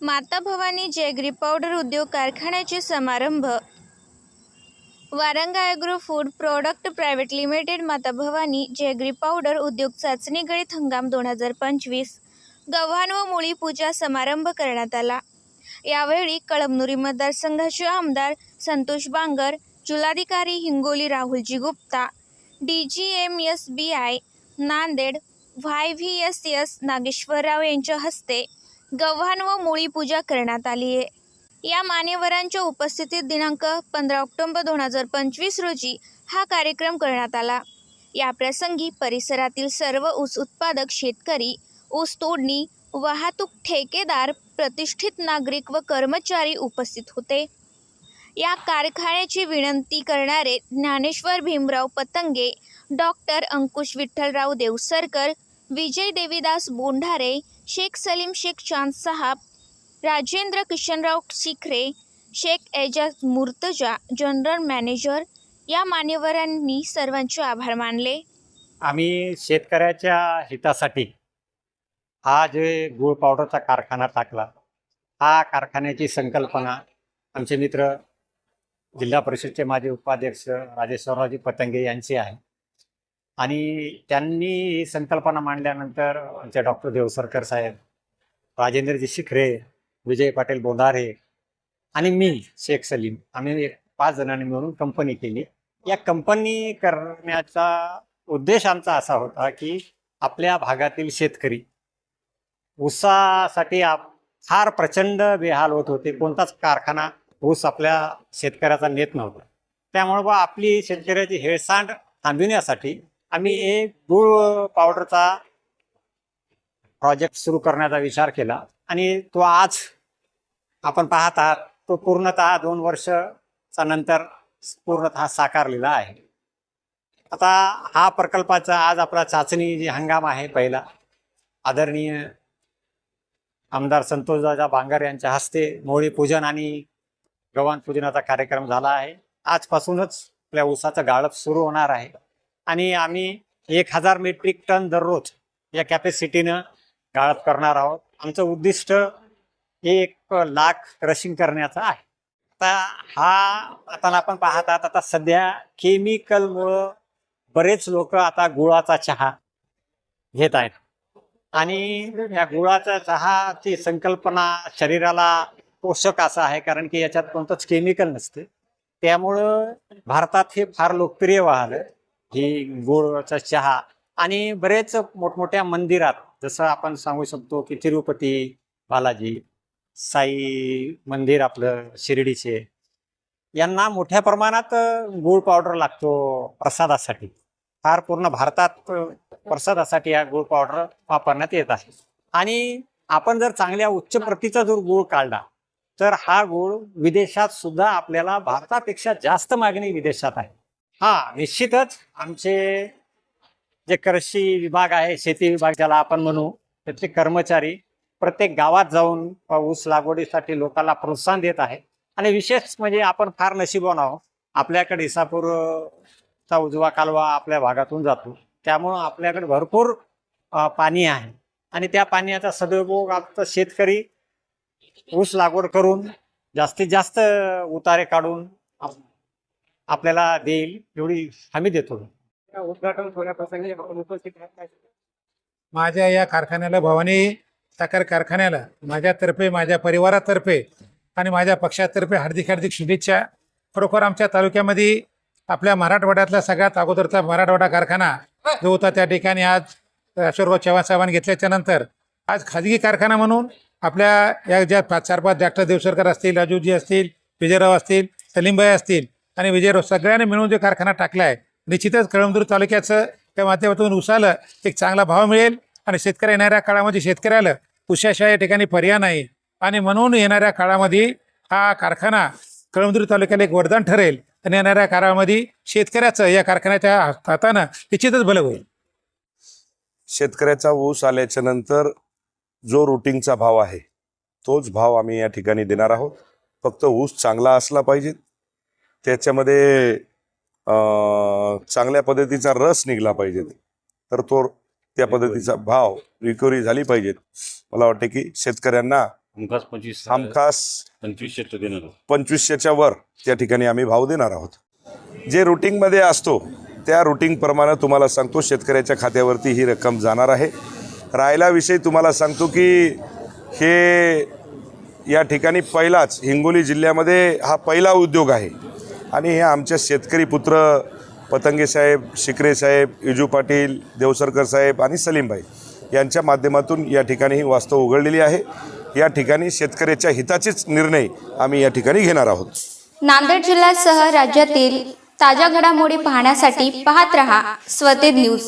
माता Bhavani jaggery powder उद्योग कारखान्याचे समारंभ. Waranga agro food product private limited Mata Bhavani jaggery powder उद्योग चाचणी गळीत हंगाम दोन हजार पंचवीस. गव्हाण व मुळी पूजा समारंभ करण्यात आला. यावेळी कळमनुरी मतदारसंघाचे आमदार संतोष बांगर जिल्हाधिकारी Hingoli Rahulji Gupta D G M S B I Nanded Y V S S Nageshwarrao यांच्या हस्ते गव्हाण व मुळी पूजा करण्यात आली आहे. या मान्यवरांच्या उपस्थितीत दिनांक पंधरा ऑक्टोबर दोन हजार पंचवीस रोजी हा कार्यक्रम करण्यात आला. या प्रसंगी परिसरातील सर्व ऊस उत्पादक शेतकरी ऊस तोडणी वाहतूक ठेकेदार प्रतिष्ठित नागरिक व कर्मचारी उपस्थित होते. या कारखान्याची विनंती करणारे Dnyaneshwar Bhimrao Patange doctor Ankush Vitthalrao Devsarkar Vijay Devidas Bondhare Shaikh Salim Shaikh Chand Sahab Rajendra Kishanrao Shikhare Shaikh Ejaz Murtaza general manager या मान्यवरांनी सर्वांचे आभार मानले. आम्ही शेतकऱ्याच्या हितासाठी हा जे गुळ पावडरचा कारखाना टाकला हा कारखान्याची संकल्पना आमचे मित्र जिल्हा परिषदचे माजी उपाध्यक्ष राजेश्वररावजी पतंगे यांची आहे. आणि त्यांनी ही संकल्पना मांडल्यानंतर आमचे डॉक्टर देवसरकर साहेब राजेंद्रजी शिखरे विजय पाटील बोंधारे आणि मी शेख सलीम आम्ही पाच जणांनी मिळून कंपनी केली. या कंपनी करण्याचा उद्देश आमचा असा होता की आपल्या भागातील शेतकरी ऊसासाठी आप फार प्रचंड बेहाल होत होते. कोणताच कारखाना ऊस आपल्या शेतकऱ्याचा नेत नव्हता. त्यामुळे बा आपली शेतकऱ्याची हेळसांड थांबविण्यासाठी आम्ही एक गुळ पावडरचा प्रोजेक्ट सुरू करण्याचा विचार केला. आणि तो आज आपण पाहत आहात तो पूर्णतः दोन वर्षचा नंतर पूर्णतः साकारलेला आहे. आता हा प्रकल्पाचा आज आपला चाचणी जी हंगाम आहे पहिला आदरणीय आमदार संतोषदादा बांगर यांच्या हस्ते मोळी पूजन आणि गव्हाण पूजनाचा कार्यक्रम झाला आहे. आजपासूनच आपल्या ऊसाचं गाळप सुरू होणार आहे. आणि आम्ही एक हजार मेट्रिक टन दररोज या कॅपॅसिटीनं गाळप करणार आहोत. आमचं उद्दिष्ट एक लाख क्रशिंग करण्याचं आहे. आता हा आता आपण पाहत आहात आता सध्या केमिकलमुळं बरेच लोक आता गुळाचा चहा घेत आहेत. आणि या गुळाचा चहाची संकल्पना शरीराला पोषक असा आहे कारण की याच्यात कोणतंच केमिकल नसते. त्यामुळं भारतात हे फार लोकप्रिय वाहनं ही गुळाचा चहा आणि बरेच मोठमोठ्या मंदिरात जसं आपण सांगू शकतो की तिरुपती बालाजी साई मंदिर आपलं शिर्डीचे यांना मोठ्या प्रमाणात गुळ पावडर लागतो प्रसादासाठी. फार पूर्ण भारतात प्रसादासाठी हा गुळ पावडर वापरण्यात येत आहे. आणि आपण जर चांगल्या उच्च प्रतीचा जर गुळ काढला तर हा गुळ विदेशात सुद्धा आपल्याला भारतापेक्षा जास्त मागणी विदेशात आहे. हा निश्चितच. आमचे जे कृषी विभाग आहे शेती विभाग ज्याला आपण म्हणू त्याचे कर्मचारी प्रत्येक गावात जाऊन ऊस लागवडीसाठी लोकांना प्रोत्साहन देत आहे आणि विशेष म्हणजे आपण फार नशिबवान आहोत. आपल्याकडे इसापूरचा उजवा कालवा आपल्या भागातून जातो. त्यामुळं आपल्याकडे भरपूर पाणी आहे. आणि त्या पाण्याचा सदुपयोग आता शेतकरी ऊस लागवड करून जास्तीत जास्त उतारे काढून आपल्याला देईल एवढी हमी देतो उद्घाटन होण्याप्रसंगी आपण उपस्थित राहत माझ्या या कारखान्याला भवानी साखर कारखान्याला माझ्यातर्फे माझ्या परिवारातर्फे आणि माझ्या पक्षातर्फे हार्दिक हार्दिक शुभेच्छा. खरोखर आमच्या तालुक्यामध्ये आपल्या मराठवाड्यातला सगळ्यात अगोदरचा मराठवाडा कारखाना जो होता त्या ठिकाणी आज अशोरभाऊ चव्हाण साहेबांनी घेतल्याच्या नंतर आज खाजगी कारखाना म्हणून आपल्या या ज्या पाच चार पाच डॉक्टर देवसरकर असतील राजूजी असतील विजयराव असतील सलीमभाई असतील आणि विजयराव सगळ्यांनी मिळून जो कारखाना टाकला आहे निश्चितच कळमदूर तालुक्याचं त्या माध्यमातून उसाला एक चांगला भाव मिळेल आणि शेतकरी येणाऱ्या काळामध्ये शेतकऱ्याला उशाशा या ठिकाणी पर्याय नाही. आणि म्हणून येणाऱ्या काळामध्ये हा कारखाना कळमदूर तालुक्याला एक वरदान ठरेल आणि येणाऱ्या काळामध्ये शेतकऱ्याचं या कारखान्याच्या हातानं निश्चितच भलं होईल. शेतकऱ्याचा ऊस आल्याच्यानंतर जो रुटीनचा भाव आहे तोच भाव आम्ही या ठिकाणी देणार आहोत. फक्त ऊस चांगला असला पाहिजे त्याच्यामध्ये चांगल्या पद्धतीचा रस निघला पाहिजे. तर तो त्या पद्धतीचा भाव रिकव्हरी झाली पाहिजे. मला वाटते की शेतकऱ्यांना हमखास. पंचवीसशेच्या वर त्या ठिकाणी आम्ही भाव देणार आहोत. जे रुटीनमध्ये असतो त्या रुटीनप्रमाणे तुम्हाला सांगतो शेतकऱ्याच्या खात्यावरती ही रक्कम जाणार आहे. राहिला विषय तुम्हाला सांगतो की हे या ठिकाणी पहिलाच हिंगोली जिल्ह्यामध्ये हा पहिला उद्योग आहे. आणि हे आमच्या शेतकरी पुत्र पतंगे साहेब शिकरे साहेब इजू पाटील देवसरकर साहेब आणि सलीमभाई यांच्या माध्यमातून या ठिकाणी ही वास्तव उघडलेली आहे. या ठिकाणी शेतकऱ्याच्या हिताचेच निर्णय आम्ही या ठिकाणी घेणार आहोत. नांदेड जिल्ह्यासह राज्यातील ताज्या घडामोडी पाहण्यासाठी पाहत रहा स्वते न्यूज.